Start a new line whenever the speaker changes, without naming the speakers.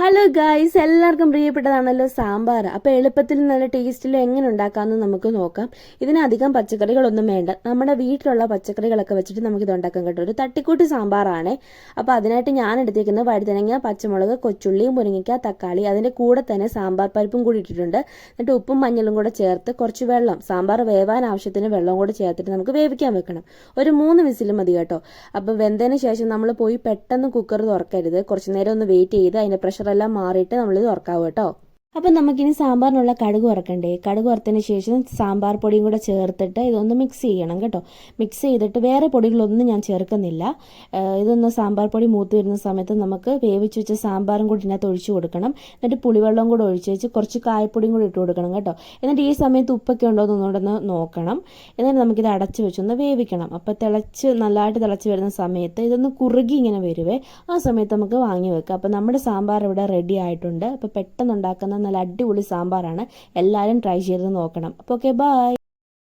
Hello guys എല്ലാവർക്കും പ്രിയപ്പെട്ടതാണല്ലോ സാമ്പാർ. അപ്പോൾ എളുപ്പത്തിൽ നല്ല ടേസ്റ്റിൽ എങ്ങനെ ഉണ്ടാക്കാമെന്ന് നമുക്ക് നോക്കാം. ഇതിനധികം പച്ചക്കറികളൊന്നും വേണ്ട. നമ്മുടെ വീട്ടിലുള്ള പച്ചക്കറികളൊക്കെ വെച്ചിട്ട് നമുക്ക് ഇത് ഉണ്ടാക്കാൻ കേട്ടോ. ഒരു തട്ടിക്കൂട്ട് സാമ്പാറാണ്. അപ്പോൾ അതിനായിട്ട് ഞാൻ എടുത്തിരിക്കുന്നത് വഴുതനങ്ങ പച്ചമുളക് കൊച്ചുള്ളി മുരിങ്ങയ്ക്ക തക്കാളി അതിന്റെ കൂടെ തന്നെ സാമ്പാർ പരിപ്പും കൂടി ഇട്ടിട്ടുണ്ട്. എന്നിട്ട് ഉപ്പും മഞ്ഞളും കൂടെ ചേർത്ത് കുറച്ച് വെള്ളം സാമ്പാർ വേവാൻ ആവശ്യത്തിന് വെള്ളം കൂടെ ചേർത്തിട്ട് നമുക്ക് വേവിക്കാൻ വെക്കണം. ഒരു മൂന്ന് വിസിൽ മതി കേട്ടോ. അപ്പോൾ വെന്തതിന് ശേഷം നമ്മൾ പോയി പെട്ടെന്ന് കുക്കർ തുറക്കരുത് കുറച്ച് നേരം ഒന്ന് വെയിറ്റ് ചെയ്ത് അതിന്റെ പ്രഷറെല്ലാം മാറിയിട്ട് നമ്മൾ തുറക്കാവൂ കേട്ടോ അപ്പം നമുക്കിനി സാമ്പാറിനുള്ള കടുക് വറക്കണ്ടേ? കടുക് വറുത്തതിന് ശേഷം സാമ്പാർ പൊടിയും കൂടെ ചേർത്തിട്ട് ഇതൊന്ന് മിക്സ് ചെയ്യണം കേട്ടോ. മിക്സ് ചെയ്തിട്ട് വേറെ പൊടികളൊന്നും ഞാൻ ചേർക്കുന്നില്ല. ഇതൊന്ന് സാമ്പാർ പൊടി മൂത്ത് വരുന്ന സമയത്ത് നമുക്ക് വേവിച്ച് വെച്ച സാമ്പാറും കൂടി ഇതിനകത്ത് ഒഴിച്ച് കൊടുക്കണം. എന്നിട്ട് പുളിവെള്ളം കൂടെ ഒഴിച്ച് വെച്ച് കുറച്ച് കായപ്പൊടിയും കൂടി ഇട്ട് കൊടുക്കണം കേട്ടോ. എന്നിട്ട് ഈ സമയത്ത് ഉപ്പൊക്കെ ഉണ്ടോ എന്ന് ഒന്നുകൂടെ നോക്കണം. എന്നിട്ട് നമുക്കിത് അടച്ച് വെച്ചൊന്ന് വേവിക്കണം. അപ്പോൾ തിളച്ച് നല്ലതായിട്ട് തിളച്ച് വരുന്ന സമയത്ത് ഇതൊന്ന് കുറുകി ഇങ്ങനെ വരുവേ ആ സമയത്ത് നമുക്ക് വാങ്ങി വെക്കാം. അപ്പോൾ നമ്മുടെ സാമ്പാർ ഇവിടെ റെഡി ആയിട്ടുണ്ട്. അപ്പോൾ പെട്ടെന്ന് ഉണ്ടാക്കുന്ന നല്ല അടിപൊളി സാമ്പാറാണ്. എല്ലാവരും ട്രൈ ചെയ്ത് നോക്കണം. അപ്പോൾ ഓക്കെ ബൈ